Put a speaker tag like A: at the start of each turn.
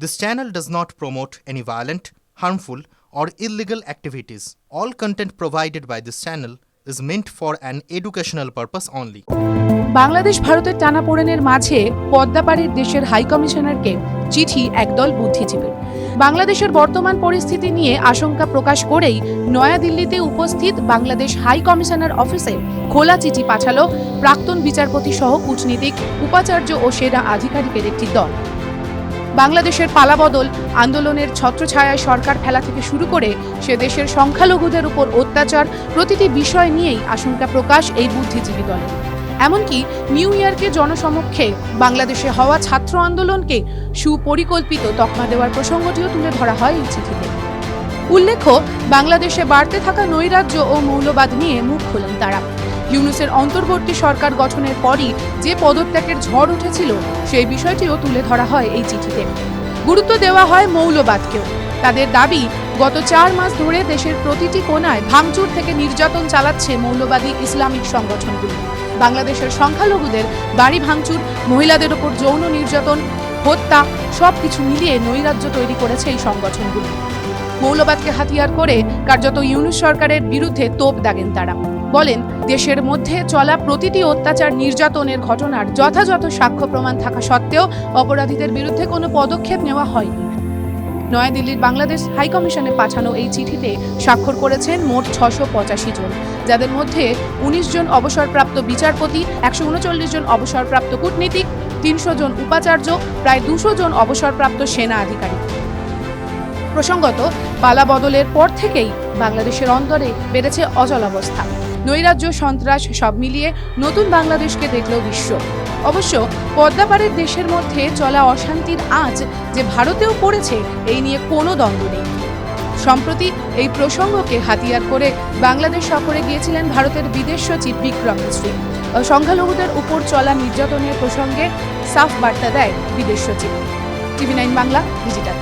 A: This channel does not promote any violent, harmful, or illegal activities. All content provided by this channel is meant for an educational purpose only.
B: Bangladesh ভারতের টানাপোড়েনের মাঝে পদ্মাপাড়ির দেশের high কমিশনারকে চিঠি একদল বুদ্ধিজীবীর বাংলাদেশের বর্তমান পরিস্থিতি নিয়ে আশঙ্কা প্রকাশ করেই নয়াদিল্লিতে উপস্থিত বাংলাদেশ হাই কমিশনার অফিসে খোলা চিঠি পাঠালো প্রাক্তন বিচারপতি সহ কূটনীতিক উপাচার্য ও সেনা আধিকারিকের একটি দল বাংলাদেশের পালাবদল, আন্দোলনের ছত্রছায়ায় সরকার ফেলা থেকে শুরু করে সে দেশের সংখ্যালঘুদের উপর অত্যাচার প্রতিটি বিষয় নিয়েই আশঙ্কা প্রকাশ এই বুদ্ধিজীবী দলের। এমনকি নিউ ইয়র্কে জনসমক্ষে বাংলাদেশে হওয়া ছাত্র আন্দোলনকে সুপরিকল্পিত তকমা দেওয়ার প্রসঙ্গটিও তুলে ধরা হয় এই চিঠিতে। উল্লেখ্য, বাংলাদেশে বাড়তে থাকা নৈরাজ্য ও মৌলবাদ নিয়ে মুখ খোলেন তারা। ইউনুসের অন্তর্বর্তী সরকার গঠনের পরই যে পদত্যাগের ঝড় উঠেছিল, সেই বিষয়টিও তুলে ধরা হয় এই চিঠিতে। গুরুত্ব দেওয়া হয় মৌলবাদকেও। তাদের দাবি, গত চার মাস ধরে দেশের প্রতিটি কোনায় ভাঙচুর থেকে নির্যাতন চালাচ্ছে মৌলবাদী ইসলামিক সংগঠনগুলি। বাংলাদেশের সংখ্যালঘুদের বাড়ি ভাঙচুর, মহিলাদের ওপর যৌন নির্যাতন, হত্যা, সবকিছু মিলিয়ে নৈরাজ্য তৈরি করেছে এই সংগঠনগুলি। মৌলবাদকে হাতিয়ার করে কার্যত ইউনুস সরকারের বিরুদ্ধে তোপ দাগেন তারা। বলেন, দেশের মধ্যে চলা প্রতিটি অত্যাচার নির্যাতনের ঘটনার যথাযথ সাক্ষ্য প্রমাণ থাকা সত্ত্বেও অপরাধীদের বিরুদ্ধে কোনো পদক্ষেপ নেওয়া হয়নি। নয়াদিল্লির বাংলাদেশ হাইকমিশনে পাঠানো এই চিঠিতে স্বাক্ষর করেছেন মোট ছশো পঁচাশি জন, যাদের মধ্যে উনিশ জন অবসরপ্রাপ্ত বিচারপতি, একশো উনচল্লিশ জন অবসরপ্রাপ্ত কূটনীতিক, তিনশো জন উপাচার্য, প্রায় দুশো জন অবসরপ্রাপ্ত সেনা আধিকারিক। প্রসঙ্গত পালা বদলের পর থেকেই বাংলাদেশের অন্তরে বেড়েছে অচলাবস্থা নৈরাজ্য, সন্ত্রাস সব মিলিয়ে নতুন বাংলাদেশকে দেখল বিশ্ব। অবশ্য পদ্মাপাড়ের দেশের মধ্যে চলা অশান্তির আজ যে ভারতেও পড়েছে, এই নিয়ে কোনো দ্বন্দ্ব নেই। সম্প্রতি এই প্রসঙ্গকে হাতিয়ার করে বাংলাদেশ সফরে গিয়েছিলেন ভারতের বিদেশ সচিব বিক্রম মিশ্রী। সংখ্যালঘুদের উপর চলা নির্যাতনের প্রসঙ্গে সাফ বার্তা দেয় বিদেশ সচিব। TV nine Bangla, digital.